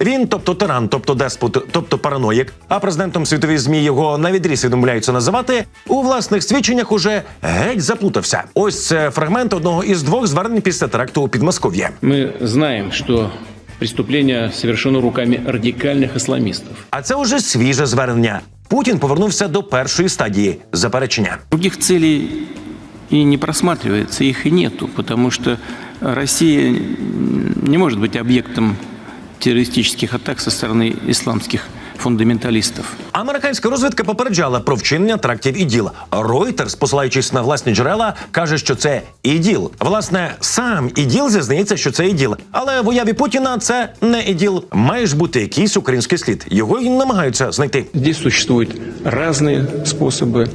Він, тобто тиран, тобто деспот, тобто параноїк, а президентом світові змі його на відріз відмовляються називати. У власних свідченнях уже геть заплутався. Ось це фрагмент одного із двох звернень після теракту у Підмосков'ї. Мы знаем, что преступление совершено руками радикальных исламистов. А це уже свіже звернення. Путін повернувся до першої стадії заперечення. Других целей и не просматривается, их и нету, потому что Россия не может быть объектом террористических атак со стороны исламских фундаменталистов. Американська розвідка попереджала про вчинення трактів іділ. Reuters, посилаючись на власні джерела, каже, що це іділ. Власне, сам іділ зізнається, що це іділ. Але в уяві Путіна це не іділ. Має ж бути якийсь український слід. Його й намагаються знайти. Здесь существуют разные способы,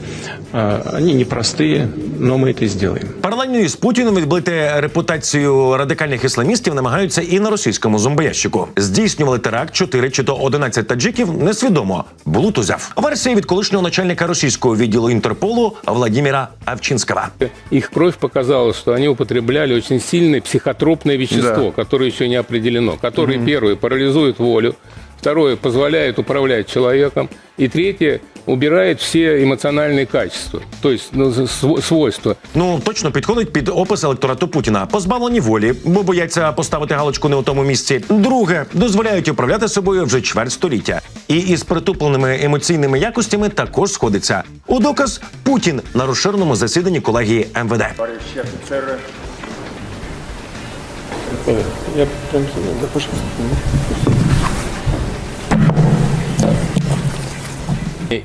а, они непростые, но мы это сделаем. Паралельно із Путіним відбити репутацію радикальних ісламістів намагаються і на російському зомбоящику. Здійснювали теракт 4 чи то 11 таджиків несвідомо. Блут узяв. Версія від колишнього начальника російського відділу Інтерполу Владіміра Авчинського. Их кровь показала, что они употребляли очень сильное психотропное вещество, которое еще не определено, которое первое парализует волю, второе позволяет управлять человеком, и третье убирает все эмоциональные качества, то есть ну, свойства. Ну точно підходить під опис електорату Путіна. Позбавлені волі, бо бояться поставити галочку не у тому місці. Друге, дозволяють управляти собою вже чверть століття. І із притупленими емоційними якостями також сходиться. У доказ Путін на розширеному засіданні колегії МВД. Я прям, да, пожалуйста.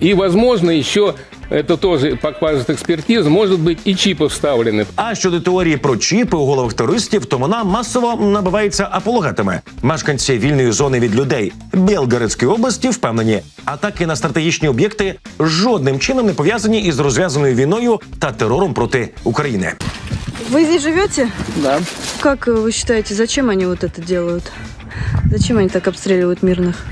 И, возможно, еще это тоже показывает экспертиза, может быть и чипы вставлены. А щодо теорії про чіпи у головах туристів, то вона масово набивається апологетами. Мешканці вільної зони від людей Білгородської області впевнені, атаки на стратегічні об'єкти жодним чином не пов'язані із розв'язаною війною та терором проти України. Вы здесь живете? Да. Как э, вы считаете, зачем они вот это делают? Зачем они так обстреливают мирных?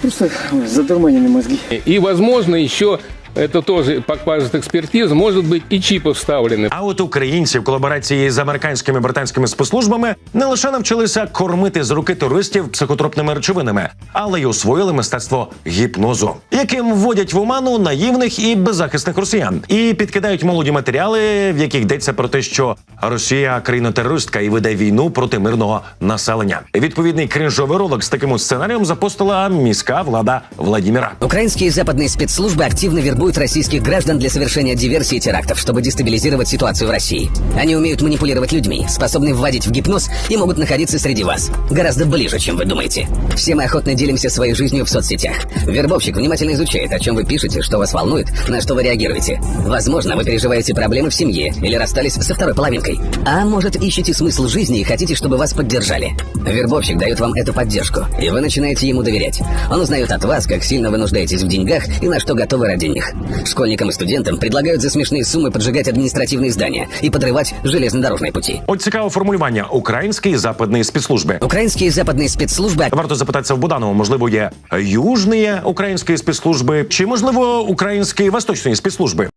Просто задурманены мозги. И, возможно, еще это тоже показывает экспертиза, может быть и чипы вставлены. А от українці в колаборації з американськими і британськими спецслужбами не лише навчилися кормити з руки туристів психотропними речовинами, але й освоїли мистецтво гіпнозу, яким вводять в оману наївних і беззахисних росіян, і підкидають молоді матеріали, в яких йдеться про те, що Росія країна-терористка і веде війну проти мирного населення. Відповідний крінжовий ролик з таким от сценарієм запостила міська влада Владіміра. Украинские и западные спецслужбы активно вербуют российских граждан для совершения диверсий и терактов, чтобы дестабилизировать ситуацию в России. Они умеют манипулировать людьми, способны вводить в гипноз и могут находиться среди вас. Гораздо ближе, чем вы думаете. Все мы охотно делимся своей жизнью в соцсетях. Вербовщик внимательно изучает, о чем вы пишете, что вас волнует, на что вы реагируете. Возможно, вы переживаете проблемы в семье или расстались со второй половинкой. А может, ищете смысл жизни и хотите, чтобы вас поддержали. Вербовщик дает вам эту поддержку, и вы начинаете ему доверять. Он узнает от вас, как сильно вы нуждаетесь в деньгах и на что готовы ради них. Школьникам и студентам предлагают за смешные суммы поджигать административные здания и подрывать железнодорожные пути. От цікаве формулювання української і западної спецслужби. Украинские и западные спецслужбы Варто запитатися в Буданова, можливо, є южні українські спецслужби, чи можливо українські восточні спецслужби.